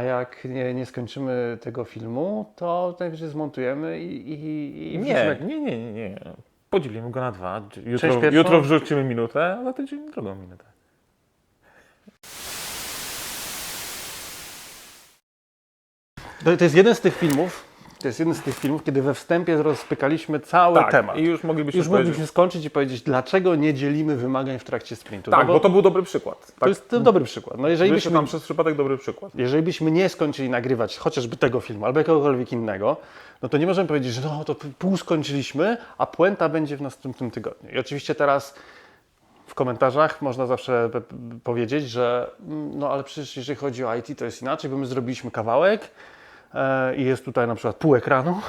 a jak nie, nie skończymy tego filmu, to najwyżej zmontujemy i, i, i Nie, wrzucimy- nie, nie, nie, nie. Podzielimy go na dwa. Jutro, pierwszą? jutro wrzucimy minutę, a za tydzień drugą minutę. To, to jest jeden z tych filmów, to jest jeden z tych filmów, kiedy we wstępie rozpykaliśmy cały temat. Tak, I już moglibyśmy Już powiedzieć- moglibyśmy skończyć i powiedzieć, dlaczego nie dzielimy wymagań w trakcie sprintu. Tak, no bo to był dobry przykład. to Tak, jest to dobry przykład. No jeżeli byśmy, nam przez przypadek dobry przykład. jeżeli byśmy nie skończyli nagrywać chociażby tego filmu albo jakiegokolwiek innego, no to nie możemy powiedzieć, że no to pół skończyliśmy, a puenta będzie w następnym tygodniu. I oczywiście teraz w komentarzach można zawsze powiedzieć, że mm, no ale przecież jeżeli chodzi o IT to jest inaczej, bo my zrobiliśmy kawałek i jest tutaj na przykład pół ekranu,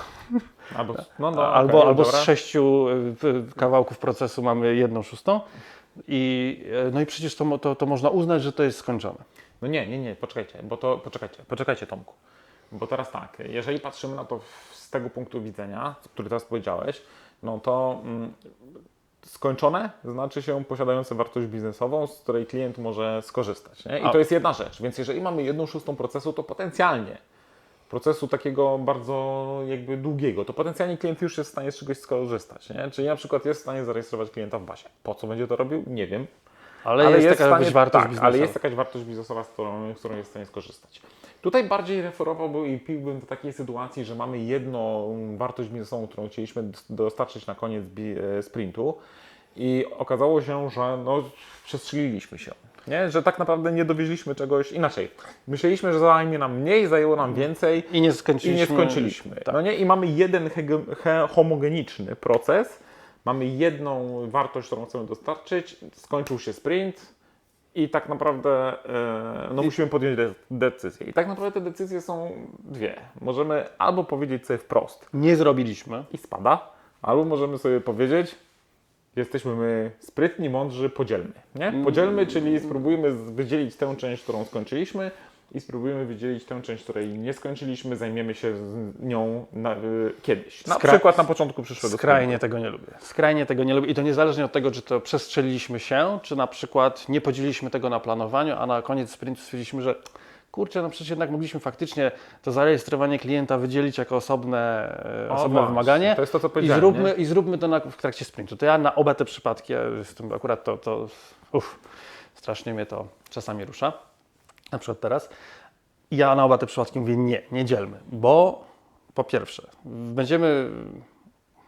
Albo, no, no, albo, okej, albo z sześciu kawałków procesu mamy jedną szóstą. I, e, no i przecież to, to, to można uznać, że to jest skończone. No nie, nie, nie, poczekajcie, bo to, poczekajcie, poczekajcie Tomku. Bo teraz tak, jeżeli patrzymy na to z tego punktu widzenia, który teraz powiedziałeś, no to mm, skończone znaczy się posiadające wartość biznesową, z której klient może skorzystać. Nie? I A- to jest jedna rzecz. Więc jeżeli mamy jedną szóstą procesu, to potencjalnie procesu takiego bardzo jakby długiego, to potencjalnie klient już jest w stanie z czegoś skorzystać. Nie? Czyli na przykład jest w stanie zarejestrować klienta w bazie. Po co będzie to robił? Nie wiem. Ale, jest, taka w stanie- jakaś wartość tak, biznesowa. ale jest jakaś wartość biznesowa, z którą, z którą jest w stanie skorzystać. Tutaj bardziej referowałbym i piłbym do takiej sytuacji, że mamy jedną wartość biznesową, którą chcieliśmy dostarczyć na koniec e, sprintu i okazało się, że no, przestrzeliliśmy się. Nie? Że tak naprawdę nie dowieźliśmy czegoś inaczej. Myśleliśmy, że zajmie nam mniej, zajęło nam więcej I nie i skończyliśmy. nie skończyliśmy. Tak. No nie? I mamy jeden homogeniczny proces, mamy jedną wartość, którą chcemy dostarczyć, skończył się sprint i tak naprawdę e, no musimy podjąć de- decyzję. I tak naprawdę te decyzje są dwie. Możemy albo powiedzieć sobie wprost Nie zrobiliśmy. i spada, albo możemy sobie powiedzieć jesteśmy my sprytni, mądrzy, podzielmy. Nie? Podzielmy, czyli spróbujmy wydzielić tę część, którą skończyliśmy i spróbujemy wydzielić tę część, której nie skończyliśmy, zajmiemy się nią na, y, kiedyś. Na Skra- przykład na początku przyszłego Skrajnie tego nie lubię. Skrajnie tego nie lubię. I to niezależnie od tego, czy to przestrzeliliśmy się, czy na przykład nie podzieliliśmy tego na planowaniu, a na koniec sprintu stwierdziliśmy, że kurczę, no przecież jednak mogliśmy faktycznie to zarejestrowanie klienta wydzielić jako osobne, e, O, osobne właśnie. wymaganie. To jest to, co I powiedziałem, zróbmy, nie? I zróbmy to na, w trakcie sprintu. To ja na oba te przypadki, ja jestem akurat to, to uff, strasznie mnie to czasami rusza. Na przykład teraz. Ja na oba te przypadki mówię nie, nie dzielmy, bo po pierwsze, będziemy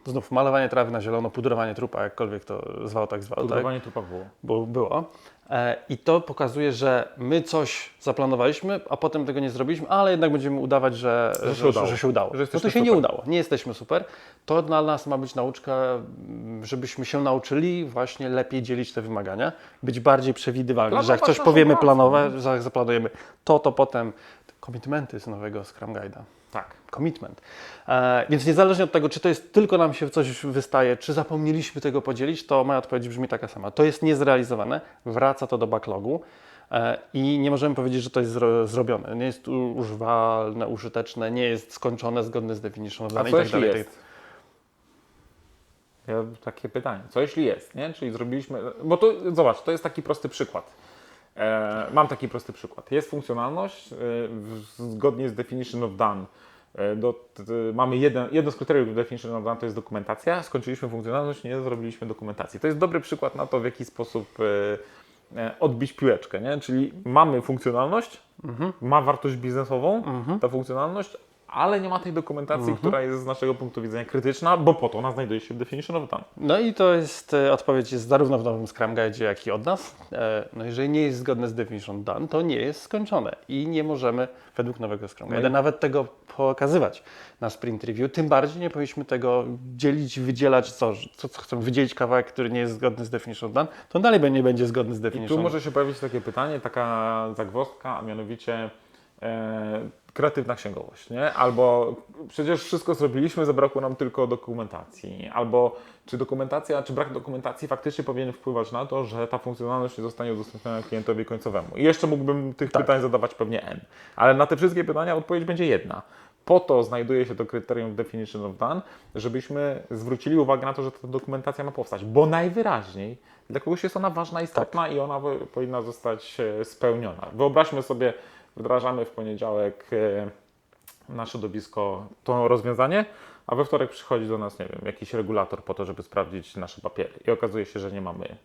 znów malowanie trawy na zielono, pudrowanie trupa, jakkolwiek to zwał, tak zwał, tak? Pudrowanie trupa było. Bo było. E, I to pokazuje, że my coś zaplanowaliśmy, a potem tego nie zrobiliśmy, ale jednak będziemy udawać, że, Że się że, udało. że się udało. Że no to się nie super. udało. Nie jesteśmy super. To dla nas ma być nauczka, żebyśmy się nauczyli właśnie lepiej dzielić te wymagania, być bardziej przewidywalni, że jak Planować coś powiemy pracę, planowe, że jak zaplanujemy to, to potem komitmenty z nowego Scrum Guide'a Tak. commitment. E, więc niezależnie od tego, czy to jest tylko nam się coś wystaje, czy zapomnieliśmy tego podzielić, to moja odpowiedź brzmi taka sama. To jest niezrealizowane, wraca to do backlogu e, i nie możemy powiedzieć, że to jest zro, zrobione. Nie jest używalne, użyteczne, nie jest skończone, zgodne z definition of A i co tak jeśli dalej. jest? Ja, takie pytanie. Co jeśli jest, nie? Czyli zrobiliśmy... Bo to, zobacz, to jest taki prosty przykład. E, mam taki prosty przykład. Jest funkcjonalność, e, zgodnie z definition of done. E, do, mamy jeden, jedno z kryteriów definition of done to jest dokumentacja. Skończyliśmy funkcjonalność, nie zrobiliśmy dokumentacji. To jest dobry przykład na to, w jaki sposób odbić piłeczkę, nie? Czyli mamy funkcjonalność, ma wartość biznesową ta funkcjonalność, ale nie ma tej dokumentacji, która jest z naszego punktu widzenia krytyczna, bo po to ona znajduje się w definition of done. No i to jest, e, odpowiedź jest zarówno w nowym Scrum Guide, jak i od nas. E, No jeżeli nie jest zgodne z definition done, to nie jest skończone i nie możemy według nowego Scrum No Guide i- nawet tego pokazywać na sprint review. Tym bardziej nie powinniśmy tego dzielić, wydzielać, co, co, co chcemy wydzielić kawałek, który nie jest zgodny z definition done, to dalej nie będzie zgodny z I definition tu może się pojawić takie pytanie, taka zagwozdka, a mianowicie kreatywna księgowość, nie? Albo przecież wszystko zrobiliśmy, zabrakło nam tylko dokumentacji. Albo czy dokumentacja, czy brak dokumentacji faktycznie powinien wpływać na to, że ta funkcjonalność nie zostanie udostępniona klientowi końcowemu. I jeszcze mógłbym tych pytań zadawać pewnie N. Ale na te wszystkie pytania odpowiedź będzie jedna. Po to znajduje się to kryterium definition of done, żebyśmy zwrócili uwagę na to, że ta dokumentacja ma powstać, bo najwyraźniej dla kogoś jest ona ważna, istotna i ona po- powinna zostać e, spełniona. Wyobraźmy sobie wdrażamy w poniedziałek e, na środowisko to rozwiązanie, a we wtorek przychodzi do nas, nie wiem, jakiś regulator po to, żeby sprawdzić nasze papiery. I okazuje się, że nie mamy.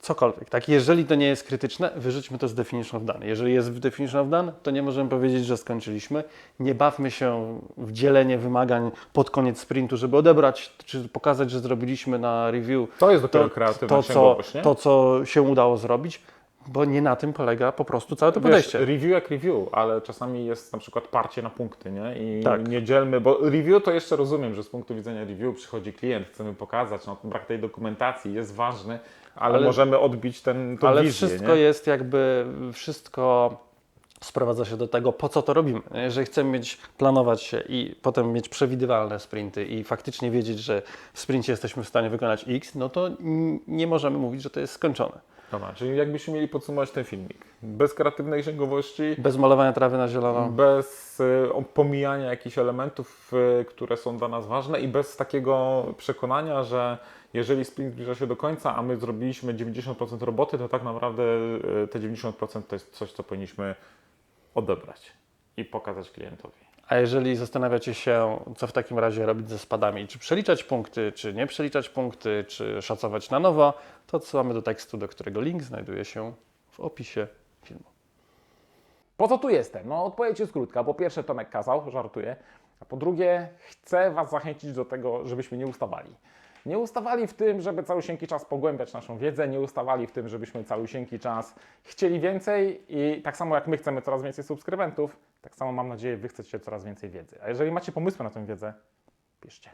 Cokolwiek, tak? Jeżeli to nie jest krytyczne, wyrzućmy to z definition of done. Jeżeli jest w definition of done, to nie możemy powiedzieć, że skończyliśmy. Nie bawmy się w dzielenie wymagań pod koniec sprintu, żeby odebrać, czy pokazać, że zrobiliśmy na review To jest dopiero to, kreatywna to, co, nie? to, co się udało zrobić, bo nie na tym polega po prostu całe to Wiesz, podejście. review jak review, ale czasami jest na przykład parcie na punkty, nie? I Tak. nie dzielmy, bo review to jeszcze rozumiem, że z punktu widzenia review przychodzi klient, chcemy pokazać, no brak tej dokumentacji jest ważny, ale, Ale- możemy odbić ten, tą Ale wizję, wszystko nie? jest jakby, wszystko sprowadza się do tego, po co to robimy. Jeżeli chcemy mieć, planować się i potem mieć przewidywalne sprinty i faktycznie wiedzieć, że w sprincie jesteśmy w stanie wykonać X, no to nie możemy mówić, że to jest skończone. Dobra, czyli jakbyśmy mieli podsumować ten filmik. Bez kreatywnej księgowości, Bez malowania trawy na zielono. bez y, pomijania jakichś elementów, y, które są dla nas ważne i bez takiego przekonania, że jeżeli sprint zbliża się do końca, a my zrobiliśmy 90% roboty, to tak naprawdę y, te 90% to jest coś, co powinniśmy odebrać i pokazać klientowi. A jeżeli zastanawiacie się, co w takim razie robić ze spadami, czy przeliczać punkty, czy nie przeliczać punkty, czy szacować na nowo, to odsyłamy do tekstu, do którego link znajduje się w opisie filmu. Po co tu jestem? No odpowiedź jest krótka. Po pierwsze Tomek kazał, żartuję. A po drugie chcę Was zachęcić do tego, żebyśmy nie ustawali. Nie ustawali w tym, żeby całusieńki czas pogłębiać naszą wiedzę, nie ustawali w tym, żebyśmy całusieńki czas chcieli więcej i tak samo jak my chcemy coraz więcej subskrybentów, tak samo mam nadzieję Wy chcecie coraz więcej wiedzy. A jeżeli macie pomysły na tę wiedzę, piszcie.